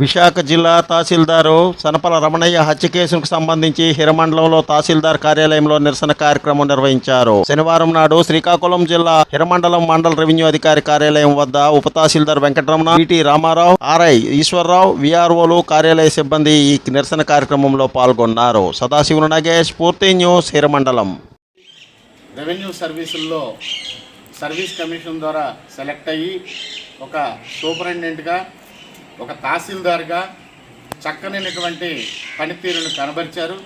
విశాఖ జిల్లా తహసీల్దారు సనపల రమణయ్య హత్య కేసుకు సంబంధించి హిరమండలంలో తహసీల్దార్ కార్యాలయంలో నిరసన కార్యక్రమం నిర్వహించారు. శనివారం నాడు శ్రీకాకుళం జిల్లా హిరమండలం మండల రెవెన్యూ అధికారి కార్యాలయం వద్ద ఉప తహసీల్దార్ వెంకటరమణ పిటి రామారావు ఆర్ఐ ఈశ్వరరావు విఆర్ఓలు కార్యాలయ సిబ్బంది ఈ నిరసన కార్యక్రమంలో పాల్గొన్నారు. సదాశివులు నగేష్ పూర్తి న్యూస్ హిరమండలం. రెవెన్యూ సర్వీసుల్లో సర్వీస్ కమిషన్ ద్వారా సెలెక్ట్ అయ్యి ఒక సూపరింటెండెంట్గా ఒక తహసీల్దార్గా చక్కనైనటువంటి పనితీరును కనబరిచారు.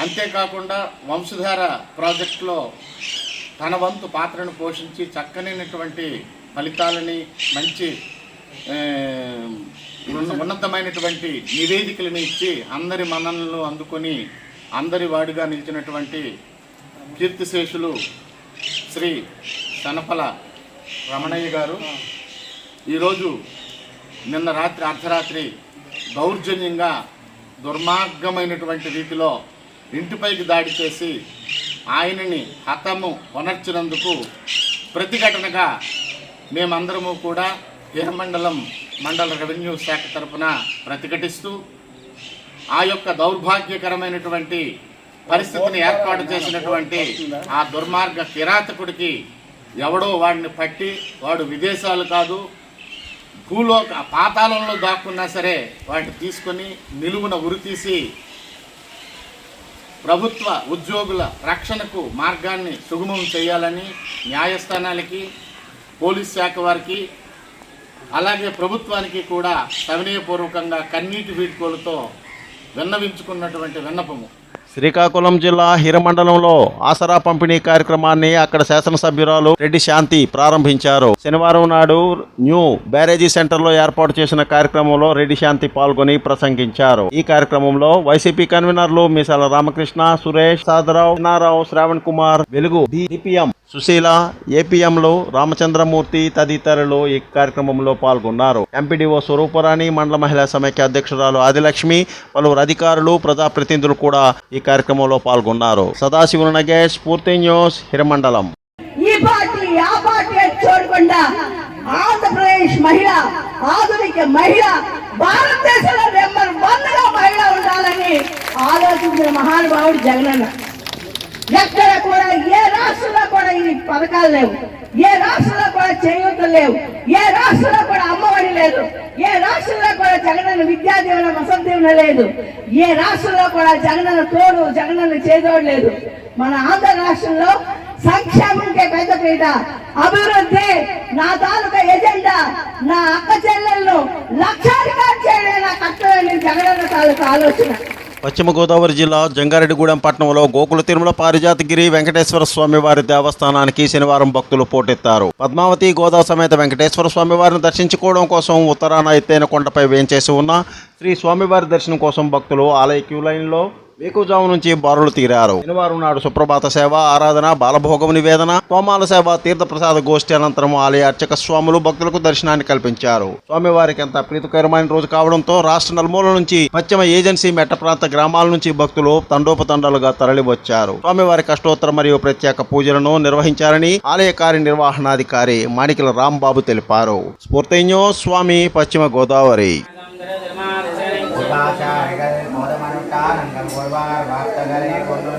అంతేకాకుండా వంశధార ప్రాజెక్టులో తన వంతు పాత్రను పోషించి చక్కనైనటువంటి ఫలితాలని మంచి ఉన్న- ఉన్నతమైనటువంటి నివేదికలను ఇచ్చి అందరి మన్ననలు అందుకొని అందరి వాడిగా నిలిచినటువంటి కీర్తిశేషులు శ్రీ సనపల రమణయ్య గారు. ఈరోజు నిన్న రాత్రి అర్ధరాత్రి దౌర్జన్యంగా దుర్మార్గమైనటువంటి రీతిలో ఇంటిపైకి దాడి చేసి ఆయనని హతము వనర్చినందుకు ప్రతిఘటనగా మేమందరము కూడా హీరమండలం మండల రెవెన్యూ శాఖ తరపున ప్రతిఘటిస్తూ ఆ యొక్క దౌర్భాగ్యకరమైనటువంటి పరిస్థితిని ఏర్పాటు చేసినటువంటి ఆ దుర్మార్గ కిరాతకుడికి ఎవడో వాడిని పట్టి వాడు విదేశాలు కాదు భూలో పాతాళంలో దాక్కున్నా సరే వాటిని తీసుకొని నిలువున ఉరితీసి ప్రభుత్వ ఉద్యోగుల రక్షణకు మార్గాన్ని సుగమం చేయాలని న్యాయస్థానాలకి పోలీస్ శాఖ వారికి అలాగే ప్రభుత్వానికి కూడా సవినయపూర్వకంగా కన్నీటి వీడ్కోలతో విన్నవించుకున్నటువంటి విన్నపము. శ్రీకాకుళం జిల్లా హిరమండలంలో ఆసరా పంపిణీ కార్యక్రమాన్ని అక్కడ శాసనసభ్యురాలు రెడ్డి శాంతి ప్రారంభించారు. శనివారం నాడు న్యూ బ్యారేజీ సెంటర్లో ఏర్పాటు చేసిన కార్యక్రమంలో రెడ్డి శాంతి పాల్గొని ప్రసంగించారు. ఈ కార్యక్రమంలో వైసీపీ కన్వీనర్లు మీసాల రామకృష్ణ సురేష్ సాదరావు నారావు శ్రావణ్ కుమార్ వెలుగు డిపిఎం సుశీల ఏపీఎంలు రామచంద్రమూర్తి తదితరులు ఈ కార్యక్రమంలో పాల్గొన్నారు. ఎంపీడీఓ స్వరూపరాణి మండల మహిళా సమైక్య అధ్యక్షురాలు ఆదిలక్ష్మి పలువురు అధికారులు ప్రజాప్రతినిధులు కూడా ఈ కార్యక్రమంలో పాల్గొన్నారు. సదాశివ నగేష్ పూర్తి న్యూస్ హిరమండలం. ఈ పార్టీ ఆ పార్టీ చూడకుండా ఆంధ్రప్రదేశ్ మహిళ ఆధునిక మహిళ భారతదేశంలో నెంబర్ వన్గా మహిళ ఉండాలని ఆలోచించిన మహానుభావుడు జగనన్న. ఎక్కడ కూడా ఏ రాష్ట్రంలో కూడా ఈ పథకాలు లేవు. ఏ రాష్ట్రంలో కూడా చేయూత లేవు. ఏ రాష్ట్రంలో కూడా అమ్మఒడి లేదు. ఏ రాష్ట్రంలో కూడా జగనన్న విద్యా దీవెన వసతి దీవెన లేదు. ఏ రాష్ట్రంలో కూడా జగనన్న తోడు జగనన్న చేదోడు లేదు. మన ఆంధ్ర రాష్ట్రంలో సంక్షేమంకే పెద్దపీట అభివృద్ధి నా తాలూకా ఎజెండా. నా అక్క చెల్లెళ్ళు లక్షాధికారి చేయడం నా కష్టమైన జగనన్న తాలూకా ఆలోచన. పశ్చిమ గోదావరి జిల్లా జంగారెడ్డిగూడెం పట్టణంలో గోకుల తిరుమల పారిజాతగిరి వెంకటేశ్వర స్వామి వారి దేవస్థానానికి శనివారం భక్తులు పోటెత్తారు. పద్మావతి గోదా సమేత వెంకటేశ్వర స్వామి వారిని దర్శించుకోవడం కోసం ఉత్తరాన ఎత్తైన కొండపై వేంచేసి ఉన్న శ్రీ స్వామివారి దర్శనం కోసం భక్తులు ఆలయ క్యూ లైన్లో వేకుజాము నుంచి బారులు తీరారు. శనివారం నాడు సుప్రభాత సేవ ఆరాధన బాలభోగం నివేదన తోమాల సేవ తీర్థప్రసాద గోష్ఠి అనంతరం ఆలయ అర్చక స్వాములు భక్తులకు దర్శనాన్ని కల్పించారు. స్వామివారికి ఎంత ప్రీతికరమైన రోజు కావడంతో రాష్ట్ర నలుమూల నుంచి పశ్చిమ ఏజెన్సీ మెట్ట ప్రాంత గ్రామాల నుంచి భక్తులు తండోపతండాలుగా తరలివచ్చారు. స్వామివారి కష్టోత్తర మరియు ప్రత్యేక పూజలను నిర్వహించారని ఆలయ కార్యనిర్వహణాధికారి మాణికల రాంబాబు తెలిపారు. స్ఫూర్తిన్యో స్వామి పశ్చిమ గోదావరి. கொள்வார் வார்த்தகரை கொண்டு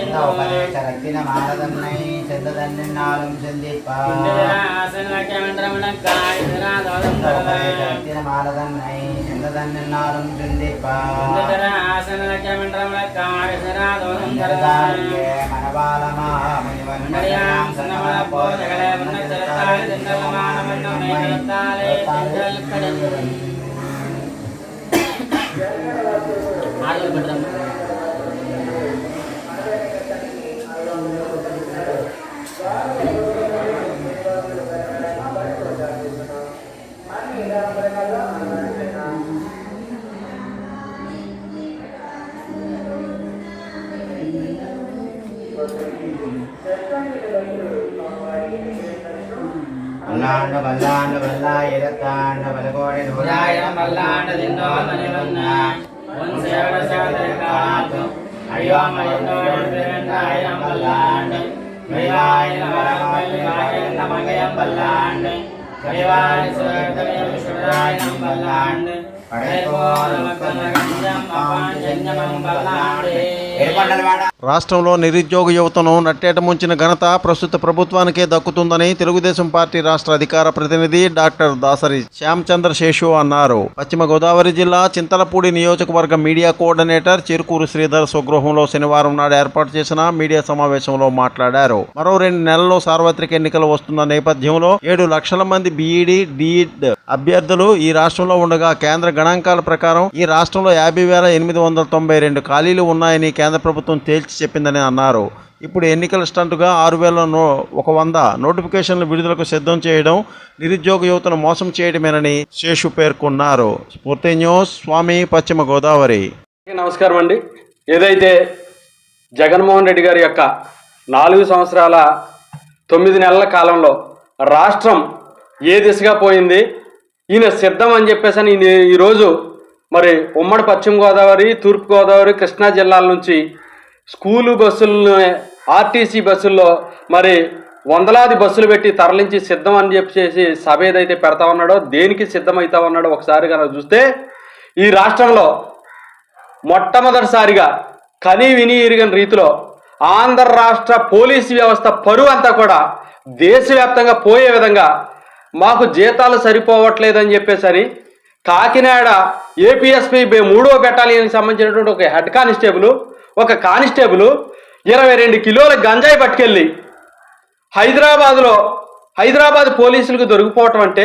இந்த உபதேச ரத்தின மாரதன்னை சென்றதன்னாலும் சிந்திப்பார் ரத்தின மாரதன்னை சென்றதன்னாலும் சிந்திப்பார் மனபாலமா முனிவன் சன்னமன போதகலை முன்னத்தாலே தந்தமானமன்னமே தந்தாலே தந்தல் கடந்து ഇഷ്ടപ്പെടണം വല്ലാണ്ട് വല്ലാണ്ട് വല്ലായിരത്താണ്ട് പലകോടി നൂറായിരം വല്ലാണ്ട് നിന്നോ നിലവന്ന உன் சேவசத்திற்காக்கும் அயோமயம் பல்லாண்டு மெய்வாய் நமகயம் பல்லாண்டு கரிவாய் சுரத்தமயம் சுடராய் நம் பல்லாண்டு படைபோ நமக்கு நகஞ்சம் அபாஞ்சம் பல்லாண்டு రాష్ట్రంలో నిరుద్యోగ యువతను నట్టేట ముంచిన ఘనత ప్రస్తుత ప్రభుత్వానికే దక్కుతుందని తెలుగుదేశం పార్టీ రాష్ట్ర అధికార ప్రతినిధి డాక్టర్ దాసరి శ్యామచంద్ర శేషు అన్నారు. పశ్చిమ గోదావరి జిల్లా చింతలపూడి నియోజకవర్గ మీడియా కోఆర్డినేటర్ చిరుకూరు శ్రీధర్ స్వగృహంలో శనివారం నాడు ఏర్పాటు చేసిన మీడియా సమావేశంలో మాట్లాడారు. మరో రెండు నెలల్లో సార్వత్రిక ఎన్నికలు వస్తున్న నేపథ్యంలో ఏడు లక్షల మంది బీఈడి డిఈడ్ అభ్యర్థులు ఈ రాష్ట్రంలో ఉండగా కేంద్ర గణాంకాల ప్రకారం ఈ రాష్ట్రంలో యాభై వేల ఎనిమిది వందల తొంభై రెండు ఖాళీలు ఉన్నాయని కేంద్ర కేంద్ర ప్రభుత్వం తేల్చి చెప్పిందని అన్నారు. ఇప్పుడు ఎన్నికల స్టంట్గా ఆరు వేల నో ఒక వంద నోటిఫికేషన్లు విడుదలకు సిద్ధం చేయడం నిరుద్యోగ యువతను మోసం చేయడమేనని శేషు పేర్కొన్నారు. స్ఫూర్తి న్యూస్ స్వామి పశ్చిమ గోదావరి. నమస్కారం అండి. ఏదైతే జగన్మోహన్ రెడ్డి గారి యొక్క నాలుగు సంవత్సరాల తొమ్మిది నెలల కాలంలో రాష్ట్రం ఏ దిశగా పోయింది ఈయన సిద్ధం అని చెప్పేసి అని ఈయన ఈరోజు మరి ఉమ్మడి పశ్చిమ గోదావరి తూర్పు గోదావరి కృష్ణా జిల్లాల నుంచి స్కూలు బస్సులను ఆర్టీసీ బస్సుల్లో మరి వందలాది బస్సులు పెట్టి తరలించి సిద్ధం అని చెప్పేసి సభ ఏదైతే పెడతా ఉన్నాడో దేనికి సిద్ధమవుతా ఉన్నాడో ఒకసారి కనుక చూస్తే ఈ రాష్ట్రంలో మొట్టమొదటిసారిగా కని విని ఇరిగిన రీతిలో ఆంధ్ర రాష్ట్ర పోలీసు వ్యవస్థ పరువు అంతా కూడా దేశవ్యాప్తంగా పోయే విధంగా మాకు జీతాలు సరిపోవట్లేదని చెప్పేసరి కాకినాడ ఏపీఎస్పీ మూడో బెటాలియన్కి సంబంధించినటువంటి ఒక హెడ్ కానిస్టేబుల్ ఒక కానిస్టేబుల్ ఇరవై రెండు కిలోల గంజాయి పట్టుకెళ్ళి హైదరాబాద్లో హైదరాబాద్ పోలీసులకు దొరికిపోవటం అంటే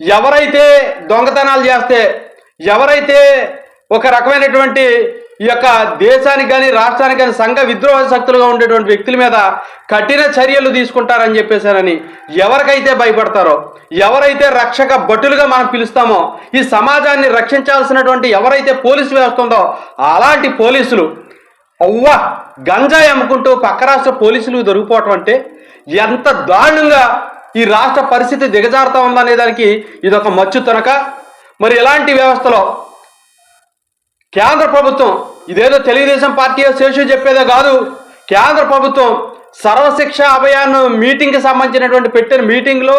ఎవరైతే దొంగతనాలు చేస్తే ఎవరైతే ఒక రకమైనటువంటి ఈ యొక్క దేశానికి కానీ రాష్ట్రానికి కానీ సంఘ విద్రోహ శక్తులుగా ఉండేటువంటి వ్యక్తుల మీద కఠిన చర్యలు తీసుకుంటారని చెప్పేశారని ఎవరికైతే భయపడతారో ఎవరైతే రక్షక భటులుగా మనం పిలుస్తామో ఈ సమాజాన్ని రక్షించాల్సినటువంటి ఎవరైతే పోలీసు వ్యవస్థ ఉందో అలాంటి పోలీసులు అవ్వా గంజాయి అమ్ముకుంటూ పక్క రాష్ట్ర పోలీసులు దొరికిపోవటం అంటే ఎంత దారుణంగా ఈ రాష్ట్ర పరిస్థితి దిగజారుతా ఉందనే దానికి ఇదొక మచ్చు తనక మరి ఇలాంటి వ్యవస్థలో కేంద్ర ప్రభుత్వం ఇదేదో తెలుగుదేశం పార్టీ శేషు చెప్పేదే కాదు. కేంద్ర ప్రభుత్వం సర్వశిక్ష అభియాన్ మీటింగ్కి సంబంధించినటువంటి పెట్టిన మీటింగ్లో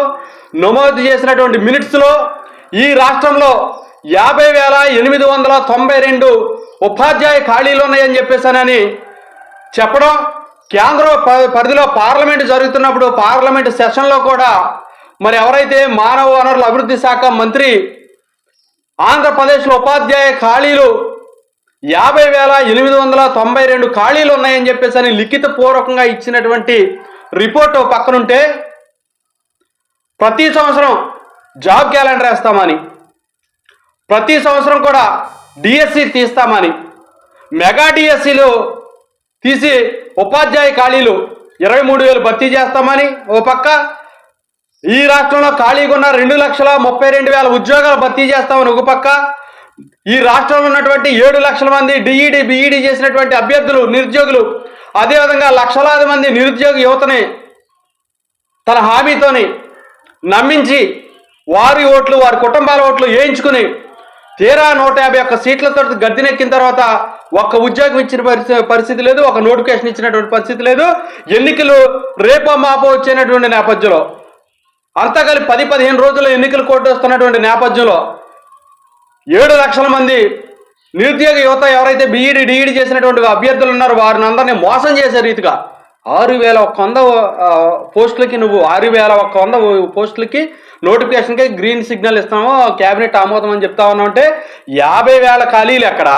నమోదు చేసినటువంటి మినిట్స్లో ఈ రాష్ట్రంలో యాభై వేల ఎనిమిది వందల తొంభై రెండు ఉపాధ్యాయ ఖాళీలు ఉన్నాయని చెప్పేసానని చెప్పడం కేంద్ర ప- పరిధిలో పార్లమెంట్ జరుగుతున్నప్పుడు పార్లమెంట్ సెషన్లో కూడా మరి ఎవరైతే మానవ వనరుల అభివృద్ధి శాఖ మంత్రి ఆంధ్రప్రదేశ్లో ఉపాధ్యాయ ఖాళీలు యాభై వేల ఎనిమిది వందల తొంభై రెండు ఖాళీలు ఉన్నాయని చెప్పేసి అని లిఖిత పూర్వకంగా ఇచ్చినటువంటి రిపోర్ట్ పక్కనుంటే ప్రతి సంవత్సరం జాబ్ క్యాలెండర్ వేస్తామని ప్రతి సంవత్సరం కూడా డిఎస్సి తీస్తామని మెగా డిఎస్సిలు తీసి ఉపాధ్యాయ ఖాళీలు ఇరవై మూడు వేలు భర్తీ చేస్తామని ఓ పక్క ఈ రాష్ట్రంలో ఖాళీగా ఉన్న రెండు లక్షల ముప్పై రెండు వేల ఉద్యోగాలు భర్తీ చేస్తామని ఒక పక్క ఈ రాష్ట్రంలో ఉన్నటువంటి ఏడు లక్షల మంది డిఈడి బిఈడి చేసినటువంటి అభ్యర్థులు నిరుద్యోగులు అదేవిధంగా లక్షలాది మంది నిరుద్యోగ యువతని తన హామీతోని నమ్మించి వారి ఓట్లు వారి కుటుంబాల ఓట్లు వేయించుకుని తీరా నూట యాభై ఒక్క సీట్లతో గద్దెనెక్కిన తర్వాత ఒక్క ఉద్యోగం ఇచ్చిన పరిస్థితి పరిస్థితి లేదు ఒక నోటిఫికేషన్ ఇచ్చినటువంటి పరిస్థితి లేదు. ఎన్నికలు రేపో మాపో వచ్చేటటువంటి నేపథ్యంలో అంతా కలిపి పది పదిహేను రోజుల్లో ఎన్నికలు కోర్టు వస్తున్నటువంటి నేపథ్యంలో ఏడు లక్షల మంది నిరుద్యోగ యువత ఎవరైతే బీఈడి డిఈడి చేసినటువంటి అభ్యర్థులు ఉన్నారో వారిని అందరినీ మోసం చేసే రీతిగా ఆరు వేల ఒక్క వంద పోస్టులకి నువ్వు ఆరు వేల ఒక్క వంద పోస్టులకి నోటిఫికేషన్కి గ్రీన్ సిగ్నల్ ఇస్తాము క్యాబినెట్ ఆమోదం అని చెప్తా ఉన్నాం అంటే యాభై వేల ఖాళీలు ఎక్కడ?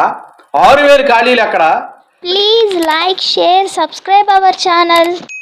ఆరు వేల ఖాళీలు ఎక్కడ? Please like share subscribe our channel